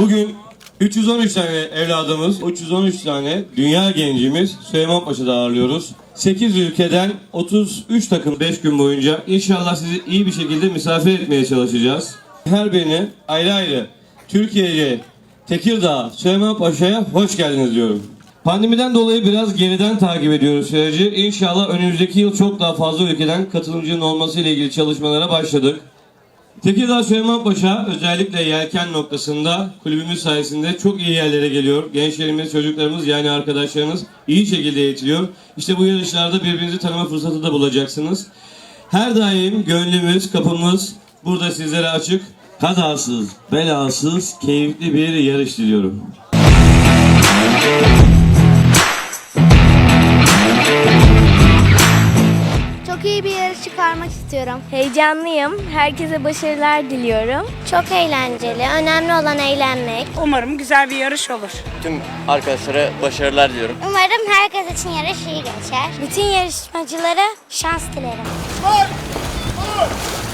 Bugün 313 tane evladımız, 313 tane dünya gencimiz Süleymanpaşa'da ağırlıyoruz. 8 ülkeden 33 takım 5 gün boyunca inşallah sizi iyi bir şekilde misafir etmeye çalışacağız. Her birini ayrı ayrı Türkiye'ye, Tekirdağ, Süleymanpaşa'ya hoş geldiniz diyorum. Pandemiden dolayı biraz geriden takip ediyoruz süreci. İnşallah önümüzdeki yıl çok daha fazla ülkeden katılımcının olması ile ilgili çalışmalara başladık. Tekirdağ Süleymanpaşa özellikle yelken noktasında kulübümüz sayesinde çok iyi yerlere geliyor. Gençlerimiz, çocuklarımız yani arkadaşlarınız iyi şekilde eğitiliyor. İşte bu yarışlarda birbirinizi tanıma fırsatı da bulacaksınız. Her daim gönlümüz, kapımız burada sizlere açık. Kazasız, belasız, keyifli bir yarış diliyorum. Çok iyi bir yarış çıkarmak istiyorum. Heyecanlıyım. Herkese başarılar diliyorum. Çok eğlenceli. Önemli olan eğlenmek. Umarım güzel bir yarış olur. Tüm arkadaşlara başarılar diliyorum. Umarım herkes için yarış iyi geçer. Bütün yarışmacılara şans dilerim. Two, one.